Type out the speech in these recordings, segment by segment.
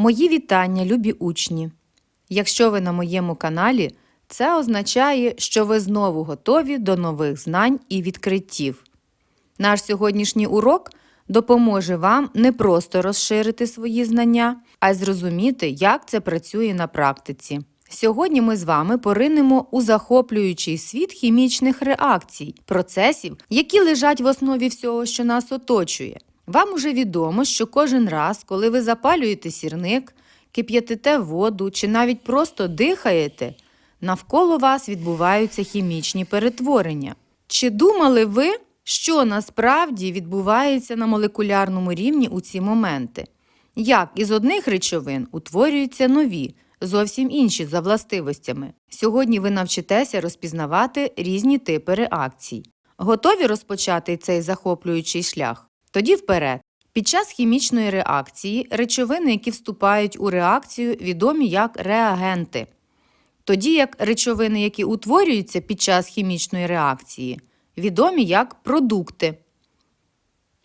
Мої вітання, любі учні! Якщо ви на моєму каналі, це означає, що ви знову готові до нових знань і відкриттів. Наш сьогоднішній урок допоможе вам не просто розширити свої знання, а й зрозуміти, як це працює на практиці. Сьогодні ми з вами поринемо у захоплюючий світ хімічних реакцій, процесів, які лежать в основі всього, що нас оточує. Вам уже відомо, що кожен раз, коли ви запалюєте сірник, кип'ятите воду чи навіть просто дихаєте, навколо вас відбуваються хімічні перетворення. Чи думали ви, що насправді відбувається на молекулярному рівні у ці моменти? Як із одних речовин утворюються нові, зовсім інші за властивостями? Сьогодні ви навчитеся розпізнавати різні типи реакцій. Готові розпочати цей захоплюючий шлях? Тоді вперед. Під час хімічної реакції речовини, які вступають у реакцію, відомі як реагенти. Тоді як речовини, які утворюються під час хімічної реакції, відомі як продукти.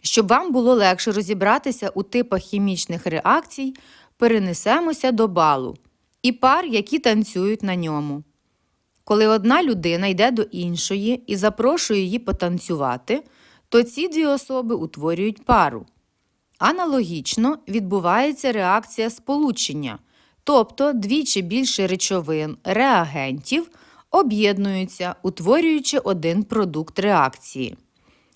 Щоб вам було легше розібратися у типах хімічних реакцій, перенесемося до балу і пар, які танцюють на ньому. Коли одна людина йде до іншої і запрошує її потанцювати, то ці дві особи утворюють пару. Аналогічно відбувається реакція сполучення, тобто дві чи більше речовин реагентів об'єднуються, утворюючи один продукт реакції.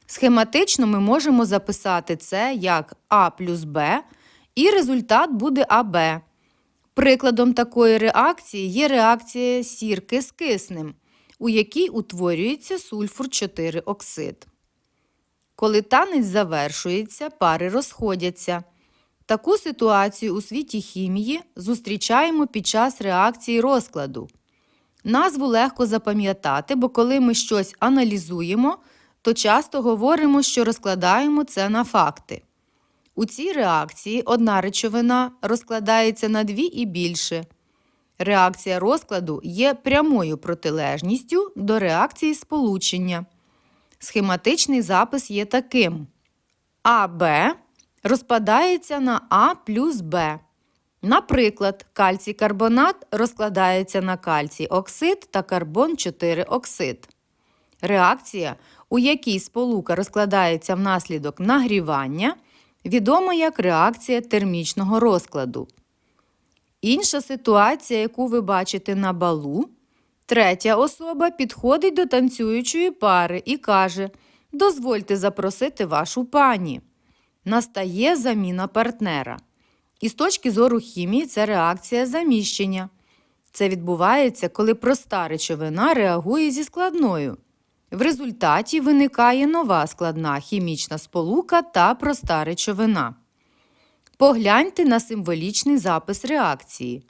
Схематично ми можемо записати це як А плюс Б, і результат буде АБ. Прикладом такої реакції є реакція сірки з киснем, у якій утворюється сульфур 4 оксид. Коли танець завершується, пари розходяться. Таку ситуацію у світі хімії зустрічаємо під час реакції розкладу. Назву легко запам'ятати, бо коли ми щось аналізуємо, то часто говоримо, що розкладаємо це на факти. У цій реакції одна речовина розкладається на дві і більше. Реакція розкладу є прямою протилежністю до реакції сполучення. Схематичний запис є таким: АБ розпадається на А плюс Б. Наприклад, кальцій карбонат розкладається на кальцій оксид та карбон 4 оксид. Реакція, у якій сполука розкладається внаслідок нагрівання, відома як реакція термічного розкладу. Інша ситуація, яку ви бачите на балу, третя особа підходить до танцюючої пари і каже: Дозвольте запросити вашу пані. Настає заміна партнера. І з точки зору хімії це реакція заміщення. Це відбувається, коли проста речовина реагує зі складною. В результаті виникає нова складна хімічна сполука та проста речовина. Погляньте на символічний запис реакції.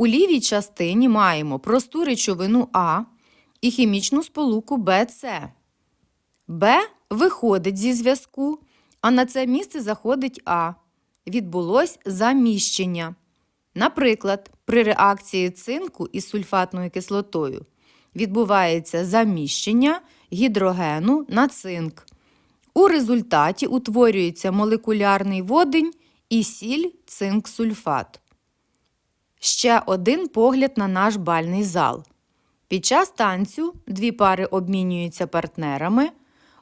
У лівій частині маємо просту речовину А і хімічну сполуку БЦ. Б виходить зі зв'язку, а на це місце заходить А. Відбулось заміщення. Наприклад, при реакції цинку із сульфатною кислотою відбувається заміщення гідрогену на цинк. У результаті утворюється молекулярний водень і сіль цинк-сульфат. Ще один погляд на наш бальний зал. Під час танцю дві пари обмінюються партнерами.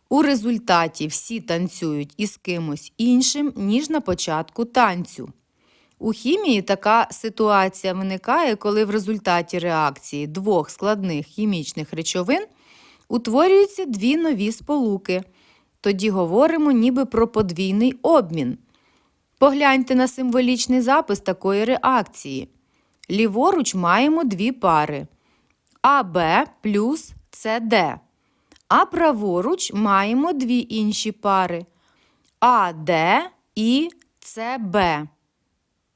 У результаті всі танцюють із кимось іншим, ніж на початку танцю. У хімії така ситуація виникає, коли в результаті реакції двох складних хімічних речовин утворюються дві нові сполуки. Тоді говоримо ніби про подвійний обмін. Погляньте на символічний запис такої реакції. Ліворуч маємо дві пари АБ плюс СД. А праворуч маємо дві інші пари АД і СБ.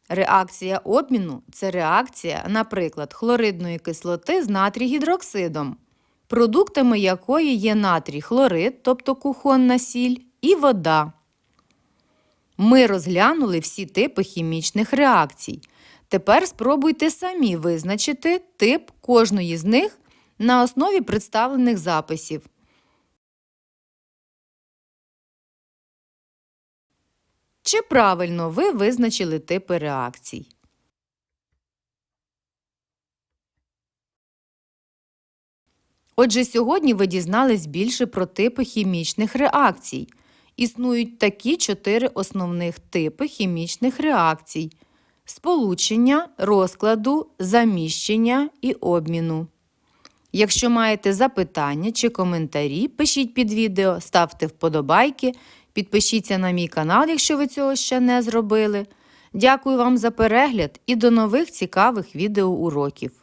Реакція обміну це реакція, наприклад, хлоридної кислоти з натрій-гідроксидом, продуктами якої є натрій хлорид, тобто кухонна сіль, і вода. Ми розглянули всі типи хімічних реакцій. Тепер спробуйте самі визначити тип кожної з них на основі представлених записів. Чи правильно ви визначили типи реакцій? Отже, сьогодні ви дізнались більше про типи хімічних реакцій. Існують такі чотири основних типи хімічних реакцій сполучення, розкладу, заміщення і обміну. Якщо маєте запитання чи коментарі, пишіть під відео, ставте вподобайки, підпишіться на мій канал, якщо ви цього ще не зробили. Дякую вам за перегляд і до нових цікавих відеоуроків.